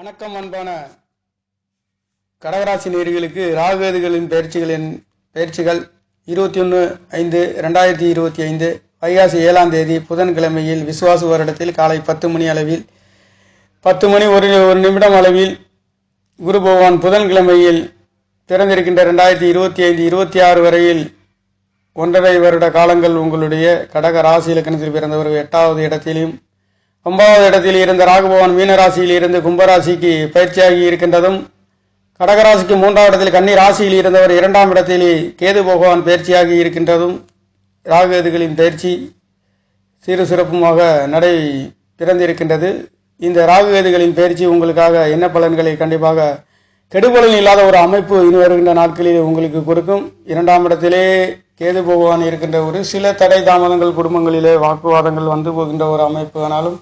வணக்கம் அன்பான கடகராசி நேர்களுக்கு ராகுவேதுகளின் பயிற்சிகளின் பயிற்சிகள் இருபத்தி ஒன்று ஐந்து ரெண்டாயிரத்தி இருபத்தி ஐந்து வைகாசி ஏழாம் தேதி புதன்கிழமையில் விசுவாசு வருடத்தில் காலை பத்து மணி அளவில் பத்து மணி ஒரு ஒரு நிமிடம் அளவில் குரு பகவான் புதன்கிழமையில் பிறந்திருக்கின்ற ரெண்டாயிரத்தி இருபத்தி ஐந்து இருபத்தி ஆறு வரையில் ஒன்றரை வருட காலங்கள் உங்களுடைய கடக ராசி இலக்கணத்தில் பிறந்தவர்கள் எட்டாவது இடத்திலும் ஒன்பதாவது இடத்தில் இருந்த ராகுபவன் மீனராசியில் இருந்து கும்பராசிக்கு பயிற்சியாகி இருக்கின்றதும் கடகராசிக்கு மூன்றாவது இடத்தில் கன்னி ராசியில் இருந்தவர் இரண்டாம் இடத்தில் கேது பகவான் பயிற்சியாகி இருக்கின்றதும் ராகுகேதுகளின் பயிற்சி சீரு சிறப்புமாக நடை பிறந்திருக்கின்றது. இந்த ராகுகேதுகளின் பயிற்சி உங்களுக்காக என்ன பலன்களை கண்டிப்பாக கெடுபலன் இல்லாத ஒரு அமைப்பு இனி வருகின்ற நாட்களில் உங்களுக்கு கொடுக்கும். இரண்டாம் இடத்திலே கேது பகவான் இருக்கின்ற ஒரு சில தடை தாமதங்கள் குடும்பங்களிலே வாக்குவாதங்கள் வந்து போகின்ற ஒரு அமைப்பு ஆனாலும்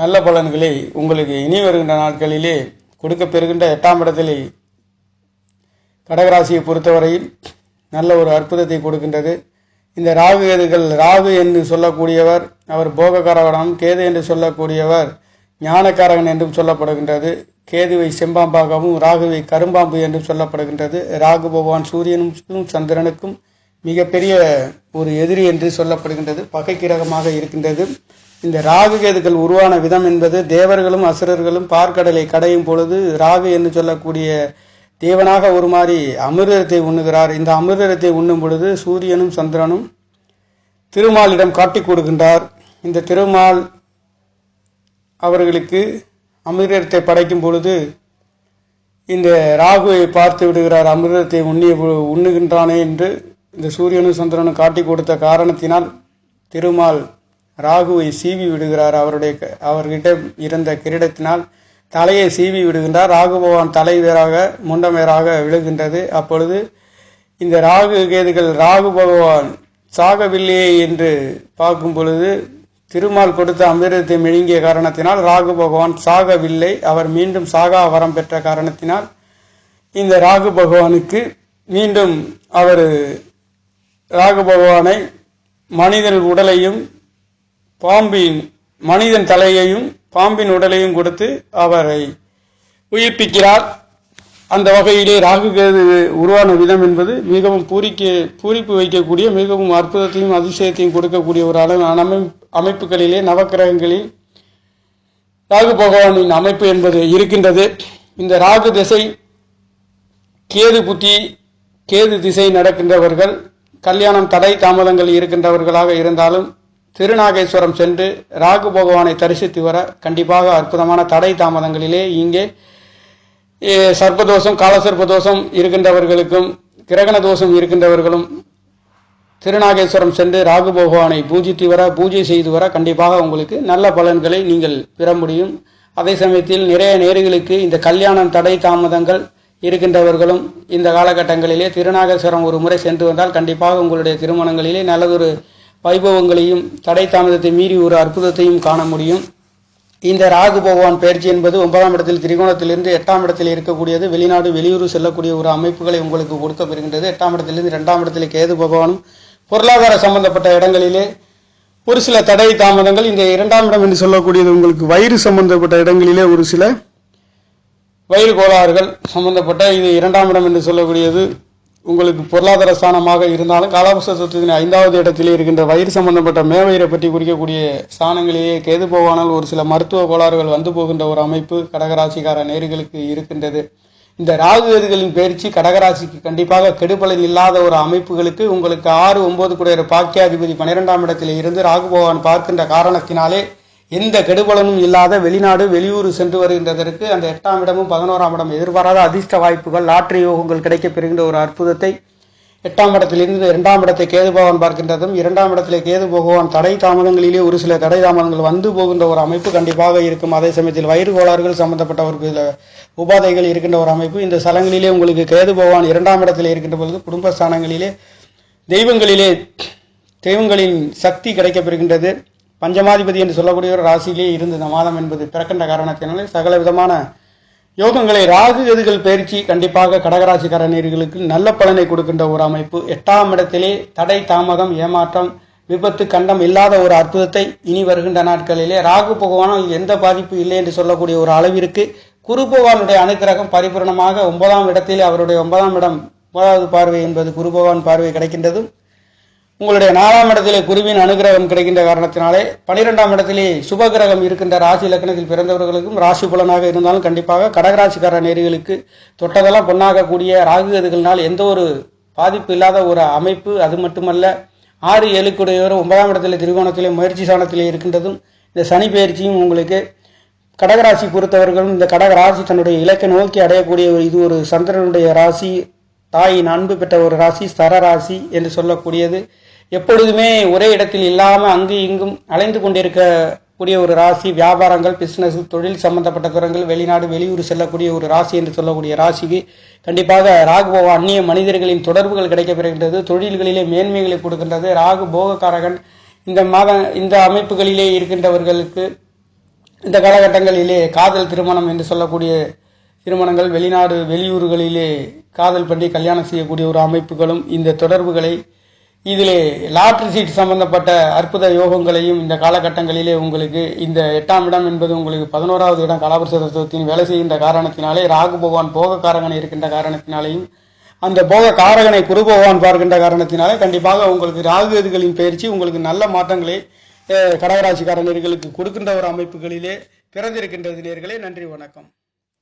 நல்ல பலன்களை உங்களுக்கு இனி வருகின்ற நாட்களிலே கொடுக்க பெறுகின்ற எட்டாம் இடத்திலே கடகராசியை பொறுத்தவரையில் நல்ல ஒரு அற்புதத்தை கொடுக்கின்றது. இந்த ராகு கேதுகள் ராகு என்று சொல்லக்கூடியவர் அவர் போகக்காரகனம் கேது என்று சொல்லக்கூடியவர் ஞானக்காரகன் என்றும் சொல்லப்படுகின்றது. கேதுவை செம்பாம்பாகவும் ராகுவை கரும்பாம்பு என்றும் சொல்லப்படுகின்றது. ராகு பகவான் சூரியனுக்கும் சந்திரனுக்கும் மிகப்பெரிய ஒரு எதிரி என்று சொல்லப்படுகின்றது. பகை கிரகமாக இருக்கின்றது. இந்த ராகு கேதுகள் உருவான விதம் என்பது தேவர்களும் அசுரர்களும் பார்க்கடலை கடையும் பொழுது ராகு என்று சொல்லக்கூடிய தேவனாக உருமாறி அமிர்தத்தை உண்ணுகிறார். இந்த அமிர்தத்தை உண்ணும் பொழுது சூரியனும் சந்திரனும் திருமாலிடம் காட்டிக் கொடுக்கின்றார். இந்த திருமால் அவர்களுக்கு அமிர்தத்தை படைக்கும் பொழுது இந்த ராகுவை பார்த்து விடுகிறார். அமிர்தத்தை உண்ணிய உண்ணுகின்றானே என்று இந்த சூரியனும் சந்திரனும் காட்டி கொடுத்த காரணத்தினால் திருமால் ராகுவை சீவி விடுகிறார் அவருடைய க- அவர்கிட்ட இருந்த கிரீடத்தினால் தலையை சீவி விடுகின்றார். ராகு பகவான் தலை வேறாக விழுகின்றது. அப்பொழுது இந்த ராகு கேதுகள் ராகு பகவான் சாகவில்லையே என்று பார்க்கும் பொழுது திருமால் கொடுத்த அமிர்தத்தை மெழுங்கிய காரணத்தினால் ராகு பகவான் சாகவில்லை. அவர் மீண்டும் சாகா வரம் பெற்ற காரணத்தினால் இந்த ராகு பகவானுக்கு மீண்டும் அவர் ராகு பகவானை மனிதன் உடலையும் பாம்பின் மனிதன் தலையையும் பாம்பின் உடலையும் கொடுத்து அவரை உயிர்ப்பிக்கிறார். அந்த வகையிலே ராகு கேது உருவான விதம் என்பது மிகவும் பூரிக்க பூரிப்பு வைக்கக்கூடிய மிகவும் அற்புதத்தையும் அதிசயத்தையும் கொடுக்கக்கூடிய ஒரு அளவு அமைப்புகளிலே நவக்கிரகங்களில் ராகு பகவானின் அமைப்பு என்பது இருக்கின்றது. இந்த ராகு திசை கேது புத்தி கேது திசை நடக்கின்றவர்கள் கல்யாணம் தடை தாமதங்கள் இருக்கின்றவர்களாக இருந்தாலும் திருநாகேஸ்வரம் சென்று ராகு பகவானை தரிசித்து வர கண்டிப்பாக அற்புதமான தடை தாமதங்களிலே இங்கே சர்ப்பதோஷம் காலசர்ப்பதோஷம் இருக்கின்றவர்களுக்கும் கிரகண தோஷம் இருக்கின்றவர்களும் திருநாகேஸ்வரம் சென்று ராகு பகவானை பூஜித்து வர பூஜை செய்து வர கண்டிப்பாக உங்களுக்கு நல்ல பலன்களை நீங்கள் பெற முடியும். அதே சமயத்தில் நிறைய நேர்களுக்கு இந்த கல்யாணம் தடை தாமதங்கள் இருக்கின்றவர்களும் இந்த காலகட்டங்களிலே திருநாகேஸ்வரம் ஒரு முறை சென்று வந்தால் கண்டிப்பாக உங்களுடைய திருமணங்களிலே நல்லதொரு வைபவங்களையும் தடை தாமதத்தை மீறி ஒரு அற்புதத்தையும் காண முடியும். இந்த ராகு பகவான் பயிற்சி என்பது ஒன்பதாம் இடத்தில் திரிகோணத்திலிருந்து எட்டாம் இடத்தில் இருக்கக்கூடியது. வெளிநாடு வெளியூர் செல்லக்கூடிய ஒரு அமைப்புகளை உங்களுக்கு கொடுக்க பெறுகின்றது. எட்டாம் இடத்திலிருந்து இரண்டாம் இடத்தில் கேது பகவானும் பொருளாதார சம்பந்தப்பட்ட இடங்களிலே ஒரு சில தடை தாமதங்கள் இந்த இரண்டாம் இடம் என்று சொல்லக்கூடியது உங்களுக்கு வயிறு சம்பந்தப்பட்ட இடங்களிலே ஒரு சில வயிறு கோளாறுகள் சம்பந்தப்பட்ட இது இரண்டாம் இடம் என்று சொல்லக்கூடியது. உங்களுக்கு பொருளாதார ஸ்தானமாக இருந்தாலும் காலாபசத்தின் ஐந்தாவது இடத்திலே இருக்கின்ற வயிறு சம்பந்தப்பட்ட மேவயிறை பற்றி குறிக்கக்கூடிய ஸ்தானங்களிலேயே கேது போவானால் ஒரு சில மருத்துவ கோளாறுகள் வந்து போகின்ற ஒரு அமைப்பு கடகராசிக்கார நேர்களுக்கு இருக்கின்றது. இந்த ராகு கேதுகளின் பயிற்சி கடகராசிக்கு கண்டிப்பாக கெடுபலன் இல்லாத ஒரு அமைப்புகளுக்கு உங்களுக்கு ஆறு ஒன்பது குடையர் பாக்கியாதிபதி பன்னிரெண்டாம் இடத்தில் இருந்து ராகு பகவான் பார்க்கின்ற காரணத்தினாலே எந்த கெடுபலனும் இல்லாத வெளிநாடு வெளியூர் சென்று வருகின்றதற்கு அந்த எட்டாம் இடமும் பதினோராம் இடம் எதிர்பாராத அதிர்ஷ்ட வாய்ப்புகள் லாட்ரி யோகங்கள் கிடைக்கப் பெறுகின்ற ஒரு அற்புதத்தை. எட்டாம் இடத்திலிருந்து இரண்டாம் இடத்தை கேது பகவான் பார்க்கின்றதும் இரண்டாம் இடத்திலே கேது பகவான் தடை தாமதங்களிலே ஒரு சில தடை தாமதங்கள் வந்து போகின்ற ஒரு அமைப்பு கண்டிப்பாக இருக்கும். அதே சமயத்தில் வயிறு கோளாறுகள் சம்பந்தப்பட்ட ஒரு சில உபாதைகள் இருக்கின்ற ஒரு அமைப்பு. இந்த ஸ்தலங்களிலே உங்களுக்கு கேது பகவான் இரண்டாம் இடத்தில் இருக்கின்ற பொழுது குடும்பஸ்தானங்களிலே தெய்வங்களிலே தெய்வங்களின் சக்தி கிடைக்கப்பெறுகின்றது பஞ்சமாதிபதி என்று சொல்லக்கூடிய ஒரு ராசியிலே இருந்து இந்த மாதம் என்பது பிறக்கின்ற காரணத்தினாலே சகல விதமான யோகங்களை ராகு எதுகள் பயிற்சி கண்டிப்பாக கடகராசிக்காரர்களுக்கு நல்ல பலனை கொடுக்கின்ற ஒரு அமைப்பு. எட்டாம் இடத்திலே தடை தாமதம் ஏமாற்றம் விபத்து கண்டம் இல்லாத ஒரு அற்புதத்தை இனி வருகின்ற நாட்களிலே ராகு பகவானால் எந்த பாதிப்பு இல்லை என்று சொல்லக்கூடிய ஒரு அளவிற்கு குரு பகவானுடைய அனுக்கிரகம் பரிபூரணமாக ஒன்பதாம் இடத்திலே அவருடைய ஒன்பதாம் இடம் ஒன்பதாவது பார்வை என்பது குரு பகவான் பார்வை கிடைக்கின்றதும் உங்களுடைய நாலாம் இடத்திலே குருவின் அனுகிரகம் கிடைக்கின்ற காரணத்தினாலே பனிரெண்டாம் இடத்திலே சுபகிரகம் இருக்கின்ற ராசி லக்னத்தில் பிறந்தவர்களுக்கும் ராசி புலனாக இருந்தாலும் கண்டிப்பாக கடகராசிக்கார நேர்களுக்கு தொட்டதெல்லாம் பொன்னாகக்கூடிய ராகு கதிகளினால் எந்த ஒரு பாதிப்பு இல்லாத ஒரு அமைப்பு அது மட்டுமல்ல ஆறு ஏழுக்குடையவர் ஒன்பதாம் இடத்திலே திரிகோணத்திலே முயற்சி சாணத்திலே இருக்கின்றதும் இந்த சனி பயிற்சியும் உங்களுக்கு கடகராசி பொறுத்தவர்களும் இந்த கடகராசி தன்னுடைய இலக்கை நோக்கி அடையக்கூடிய ஒரு இது ஒரு சந்திரனுடைய ராசி தாயின் அன்பு பெற்ற ஒரு ராசி ஸ்தர ராசி என்று சொல்லக்கூடியது. எப்பொழுதுமே ஒரே இடத்தில் இல்லாமல் அங்கு இங்கும் அலைந்து கொண்டிருக்கக்கூடிய ஒரு ராசி வியாபாரங்கள் பிஸ்னஸ் தொழில் சம்பந்தப்பட்ட துறங்கள் வெளிநாடு வெளியூர் செல்லக்கூடிய ஒரு ராசி என்று சொல்லக்கூடிய ராசிக்கு கண்டிப்பாக ராகுபோக அந்நிய மனிதர்களின் தொடர்புகள் கிடைக்கப்பெறுகின்றது. தொழில்களிலே மேன்மைகளை கொடுக்கின்றது. ராகு போகக்காரகன் இந்த மாத இந்த அமைப்புகளிலே இருக்கின்றவர்களுக்கு இந்த காலகட்டங்களிலே காதல் திருமணம் என்று சொல்லக்கூடிய திருமணங்கள் வெளிநாடு வெளியூர்களிலே காதல் பண்ணி கல்யாணம் செய்யக்கூடிய ஒரு அமைப்புகளும் இந்த தொடர்புகளை இதிலே லாட்ரி சீட் சம்பந்தப்பட்ட அற்புத யோகங்களையும் இந்த காலகட்டங்களிலே உங்களுக்கு இந்த எட்டாம் இடம் என்பது உங்களுக்கு பதினோராவது இடம் கலாபிரசதத்துவத்தின் வேலை செய்கின்ற காரணத்தினாலே ராகு பகவான் போகக்காரகன் இருக்கின்ற காரணத்தினாலேயும் அந்த போக காரகனை குரு பகவான் பார்க்கின்ற காரணத்தினாலே கண்டிப்பாக உங்களுக்கு ராகு எதுகளின் பயிற்சி உங்களுக்கு நல்ல மாற்றங்களை கடகராசிக்காரர்களுக்கு கொடுக்கின்ற ஒரு அமைப்புகளிலே பிறந்திருக்கின்றது நேர்களே நன்றி வணக்கம்.